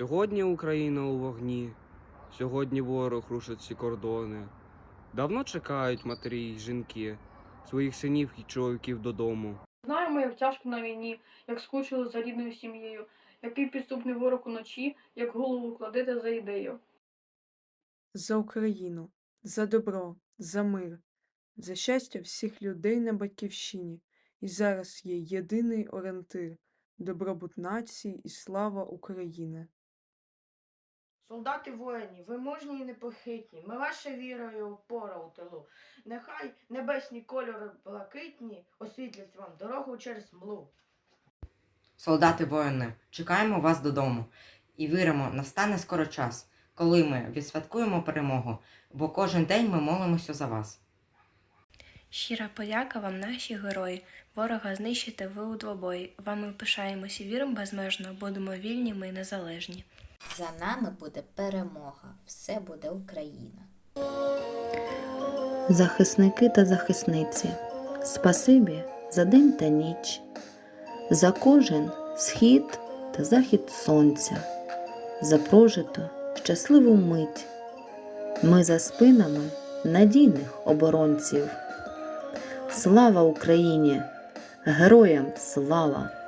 Сьогодні Україна у вогні, сьогодні ворог рушить всі кордони. Давно чекають матері й жінки своїх синів і чоловіків додому. Знаємо, як тяжко на війні, як скучили за рідною сім'єю, який підступний ворог уночі, як голову кладете за ідею. За Україну, за добро, за мир, за щастя всіх людей на батьківщині. І зараз є єдиний орієнтир добробут нації і слава України. Солдати воїні, ви мужні і непохитні, ми ваша віра і опора у тилу. Нехай небесні кольори блакитні освітлять вам дорогу через млу. Солдати воїни, чекаємо вас додому і віримо, настане скоро час, коли ми відсвяткуємо перемогу, бо кожен день ми молимося за вас. Щира подяка вам, наші герої. Ворога знищите ви у двобої. Вами пишаємося віримо безмежно, будемо вільні ми і незалежні. За нами буде перемога, все буде Україна. Захисники та захисниці, спасибі за день та ніч, за кожен схід та захід сонця, за прожиту щасливу мить. Ми за спинами надійних оборонців. Слава Україні! Героям слава!